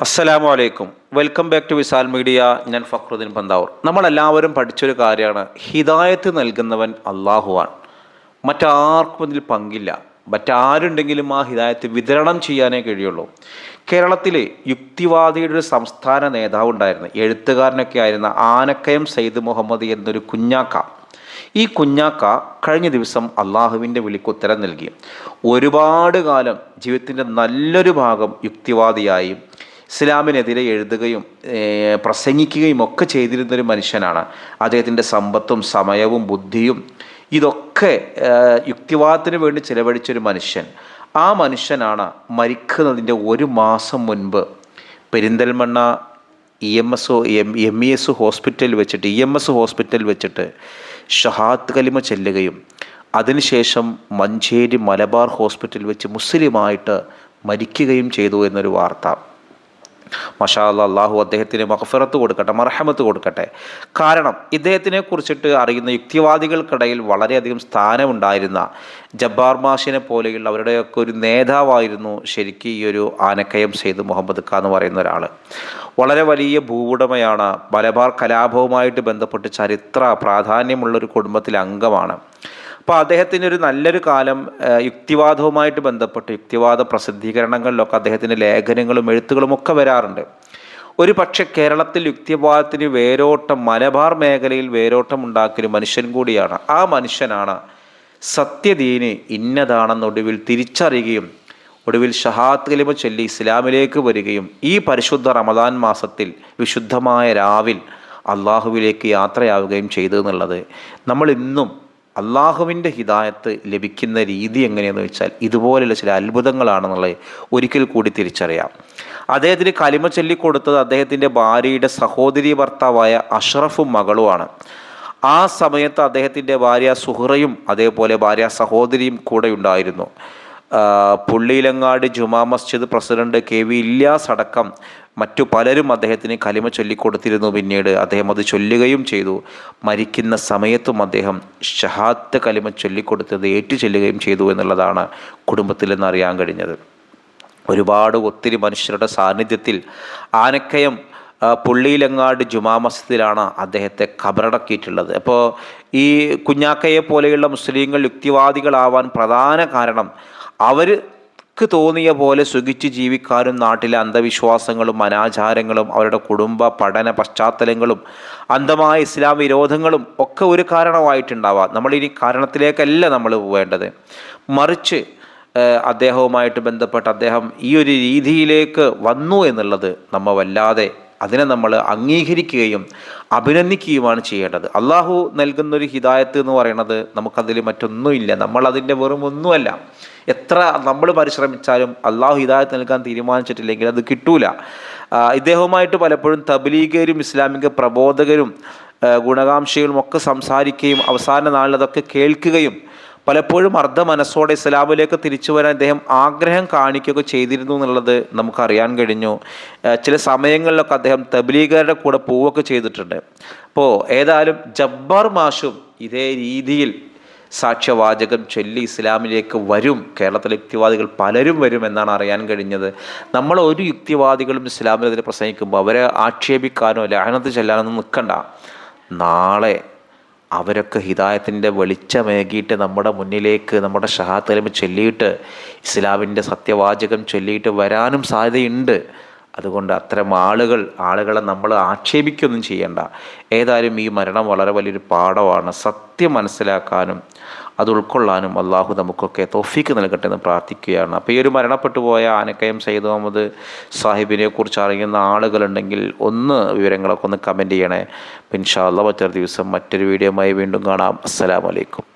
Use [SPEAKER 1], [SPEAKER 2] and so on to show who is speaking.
[SPEAKER 1] അസ്സലാമു അലൈക്കും. Welcome back to Visal Media. ഞാൻ ഫക്രുദ്ദീൻ പന്താവൂർ. നമ്മളെല്ലാവരും പഠിച്ചൊരു കാര്യമാണ്. ഹിദായത്ത് നൽകുന്നവൻ അള്ളാഹുവാണ് മറ്റാർക്കും അതിൽ പങ്കില്ല. മറ്റാരുണ്ടെങ്കിലും ആ ഹിദായത്ത് വിതരണം ചെയ്യാനേ കഴിയുള്ളൂ. കേരളത്തിലെ യുക്തിവാദിയുടെ ഒരു സംസ്ഥാന നേതാവ് ഉണ്ടായിരുന്നു. എഴുത്തുകാരനൊക്കെ ആയിരുന്ന ആനക്കയം സയ്യിദ് മുഹമ്മദ് എന്നൊരു കുഞ്ഞാക്ക. ഈ കുഞ്ഞാക്ക കഴിഞ്ഞ ദിവസം അള്ളാഹുവിന്റെ വിളിക്ക് ഉത്തരം നൽകി. ഒരുപാട് കാലം ജീവിതത്തിന്റെ നല്ലൊരു ഭാഗം യുക്തിവാദിയായി ഇസ്ലാമിനെതിരെ എഴുതുകയും പ്രസംഗിക്കുകയും ഒക്കെ ചെയ്തിരുന്നൊരു മനുഷ്യനാണ്. അദ്ദേഹത്തിന്റെ സമ്പത്തും സമയവും ബുദ്ധിയും ഇതൊക്കെ യുക്തിവാദത്തിന് വേണ്ടി ചിലവഴിച്ചൊരു മനുഷ്യൻ. ആ മനുഷ്യനാണ് മരിക്കുന്നതിന്റെ ഒരു മാസം മുൻപ് Perinthalmanna E M S M M E S ഹോസ്പിറ്റലിൽ വെച്ചിട്ട് ഇ എം എസ് ഹോസ്പിറ്റലിൽ വെച്ചിട്ട് ഷഹാത്ത് കലിമ ചെല്ലുകയും അതിനുശേഷം മഞ്ചേരി മലബാർ ഹോസ്പിറ്റലിൽ വെച്ച് മുസ്ലിമായിട്ട് മരിക്കുകയും ചെയ്തു എന്നൊരു വാർത്ത. മഷാ അള്ളാഹു അദ്ദേഹത്തിന് മഹഫിറത്ത് കൊടുക്കട്ടെ മർഹമത്ത് കൊടുക്കട്ടെ. കാരണം ഇദ്ദേഹത്തിനെ കുറിച്ചിട്ട് അറിയുന്ന യുക്തിവാദികൾക്കിടയിൽ വളരെയധികം സ്ഥാനമുണ്ടായിരുന്ന ജബ്ബാർ മാഷിനെ പോലെയുള്ള അവരുടെയൊക്കെ ഒരു നേതാവായിരുന്നു ശരിക്കും ഈ ഒരു ആനക്കയം സെയ്ദ് മുഹമ്മദ് ഖാ എന്ന് പറയുന്ന ഒരാൾ. വളരെ വലിയ ഭൂവുടമയാണ് മലബാർ കലാപവുമായിട്ട് ബന്ധപ്പെട്ട് ചരിത്ര പ്രാധാന്യമുള്ള ഒരു കുടുംബത്തിലെ അംഗമാണ്. അപ്പോൾ അദ്ദേഹത്തിന് ഒരു നല്ലൊരു കാലം യുക്തിവാദവുമായിട്ട് ബന്ധപ്പെട്ട് യുക്തിവാദ പ്രസിദ്ധീകരണങ്ങളിലൊക്കെ അദ്ദേഹത്തിന്റെ ലേഖനങ്ങളും എഴുത്തുകളും ഒക്കെ വരാറുണ്ട്. ഒരു പക്ഷേ കേരളത്തിൽ യുക്തിവാദത്തിന് വേരോട്ടം മലബാർ മേഖലയിൽ വേരോട്ടം ഉണ്ടാക്കിയൊരു മനുഷ്യൻ കൂടിയാണ്. ആ മനുഷ്യനാണ് സത്യദീന് ഇന്നതാണെന്ന് ഒടുവിൽ തിരിച്ചറിയുകയും ഒടുവിൽ ഷഹാത്ത് കലിമ ചൊല്ലി ഇസ്ലാമിലേക്ക് വരികയും ഈ പരിശുദ്ധ റമദാൻ മാസത്തിൽ വിശുദ്ധമായ രാവിൽ അള്ളാഹുവിലേക്ക് യാത്രയാവുകയും ചെയ്തു എന്നുള്ളത് നമ്മൾ ഇന്നും അള്ളാഹുവിന്റെ ഹിദായത്ത് ലഭിക്കുന്ന രീതി എങ്ങനെയെന്ന് വെച്ചാൽ ഇതുപോലെയുള്ള ചില അത്ഭുതങ്ങളാണെന്നുള്ളത് ഒരിക്കൽ കൂടി തിരിച്ചറിയാം. അദ്ദേഹത്തിന് കലിമ ചൊല്ലിക്കൊടുത്തത് അദ്ദേഹത്തിന്റെ ഭാര്യയുടെ സഹോദരി ഭർത്താവായ അഷ്റഫും മകളുമാണ്. ആ സമയത്ത് അദ്ദേഹത്തിന്റെ ഭാര്യ സുഹറയും അതേപോലെ ഭാര്യ സഹോദരിയും കൂടെ ഉണ്ടായിരുന്നു Pulliyilangad Juma Masjid president K V Ilyas അടക്കം മറ്റു പലരും അദ്ദേഹത്തിന് കലിമ ചൊല്ലിക്കൊടുത്തിരുന്നു പിന്നീട്. അദ്ദേഹം അത് ചൊല്ലുകയും ചെയ്തു. മരിക്കുന്ന സമയത്തും അദ്ദേഹം ഷഹാത്ത് കലിമ ചൊല്ലിക്കൊടുത്തത് ഏറ്റു ചൊല്ലുകയും ചെയ്തു എന്നുള്ളതാണ് കുടുംബത്തിൽ നിന്ന് അറിയാൻ കഴിഞ്ഞത്. ഒരുപാട് ഒത്തിരി മനുഷ്യരുടെ സാന്നിധ്യത്തിൽ ആനക്കയം പുള്ളിയിലങ്ങാട് ജുമാ മസ്ജിദിലാണ് അദ്ദേഹത്തെ കബറടക്കിയിട്ടുള്ളത്. അപ്പോൾ ഈ കുഞ്ഞാക്കയെ പോലെയുള്ള മുസ്ലിങ്ങൾ യുക്തിവാദികളാവാൻ പ്രധാന കാരണം അവർക്ക് തോന്നിയ പോലെ സുഖിച്ച് ജീവിക്കാനും നാട്ടിലെ അന്ധവിശ്വാസങ്ങളും അനാചാരങ്ങളും അവരുടെ കുടുംബ പഠന പശ്ചാത്തലങ്ങളും അന്ധമായ ഇസ്ലാം വിരോധങ്ങളും ഒക്കെ ഒരു കാരണമായിട്ടുണ്ടാവാം. നമ്മളിനി കാരണത്തിലേക്കല്ല നമ്മൾ പോവേണ്ടത്. മറിച്ച് അദ്ദേഹവുമായിട്ട് ബന്ധപ്പെട്ട് അദ്ദേഹം ഈ ഒരു രീതിയിലേക്ക് വന്നു എന്നുള്ളത് നമ്മ വല്ലാതെ അതിനെ നമ്മൾ അംഗീകരിക്കുകയും അഭിനന്ദിക്കുകയുമാണ് ചെയ്യേണ്ടത്. അള്ളാഹു നൽകുന്നൊരു ഹിദായത്ത് എന്ന് പറയുന്നത് നമുക്കതിൽ മറ്റൊന്നുമില്ല. നമ്മൾ അതിന്റെ വെറും ഒന്നുമല്ല. എത്ര നമ്മൾ പരിശ്രമിച്ചാലും അള്ളാഹു ഹിദായത്ത് നൽകാൻ തീരുമാനിച്ചിട്ടില്ലെങ്കിൽ അത് കിട്ടൂല. ഇദ്ദേഹവുമായിട്ട് പലപ്പോഴും തബലീഗരും ഇസ്ലാമിക പ്രബോധകരും ഗുണകാംക്ഷികളും ഒക്കെ സംസാരിക്കുകയും അവസാന നാളിൽ അതൊക്കെ കേൾക്കുകയും പലപ്പോഴും അർദ്ധ മനസ്സോടെ ഇസ്ലാമിലേക്ക് തിരിച്ചു വരാൻ അദ്ദേഹം ആഗ്രഹം കാണിക്കുകയൊക്കെ ചെയ്തിരുന്നു എന്നുള്ളത് നമുക്കറിയാൻ കഴിഞ്ഞു. ചില സമയങ്ങളിലൊക്കെ അദ്ദേഹം തബ്ലീഗരുടെ കൂടെ പോവുകയൊക്കെ ചെയ്തിട്ടുണ്ട്. അപ്പോൾ ഏതായാലും ജബ്ബാർ മാഷും ഇതേ രീതിയിൽ സാക്ഷ്യവാചകം ചൊല്ലി ഇസ്ലാമിലേക്ക് വരും. കേരളത്തിലെ യുക്തിവാദികൾ പലരും വരും എന്നാണ് അറിയാൻ കഴിഞ്ഞത്. നമ്മൾ ഒരു യുക്തിവാദികളും ഇസ്ലാമിനെതിരെ പ്രസംഗിക്കുമ്പോൾ അവരെ ആക്ഷേപിക്കാനോ ലഹനത്ത് ചെല്ലാനോ നിൽക്കണ്ട. നാളെ അവരൊക്കെ ഹിതായത്തിന്റെ വെളിച്ചമേകിയിട്ട് നമ്മുടെ മുന്നിലേക്ക് നമ്മുടെ ഷഹാത്തലമ ചൊല്ലിയിട്ട് ഇസ്ലാമിന്റെ സത്യവാചകം ചൊല്ലിയിട്ട് വരാനും സാധ്യതയുണ്ട്. അതുകൊണ്ട് അത്തരം ആളുകൾ ആളുകളെ നമ്മൾ ആക്ഷേപിക്കൊന്നും ചെയ്യേണ്ട. ഏതായാലും ഈ മരണം വളരെ വലിയൊരു പാഠമാണ്. സത്യം മനസ്സിലാക്കാനും അത് ഉൾക്കൊള്ളാനും അള്ളാഹു നമുക്കൊക്കെ തോഫീക്ക് നൽകട്ടെ എന്ന് പ്രാർത്ഥിക്കുകയാണ്. അപ്പോൾ ഈ ഒരു മരണപ്പെട്ടു പോയ ആനക്കയം സയ്യിദ് മുഹമ്മദ് സാഹിബിനെ കുറിച്ച് അറിയുന്ന ആളുകളുണ്ടെങ്കിൽ ഒന്ന് വിവരങ്ങളൊക്കെ ഒന്ന് കമന്റ് ചെയ്യണേ. അള്ളാഹ് മറ്റൊരു ദിവസം മറ്റൊരു വീഡിയോയുമായി വീണ്ടും കാണാം. അസ്സലാമലൈക്കും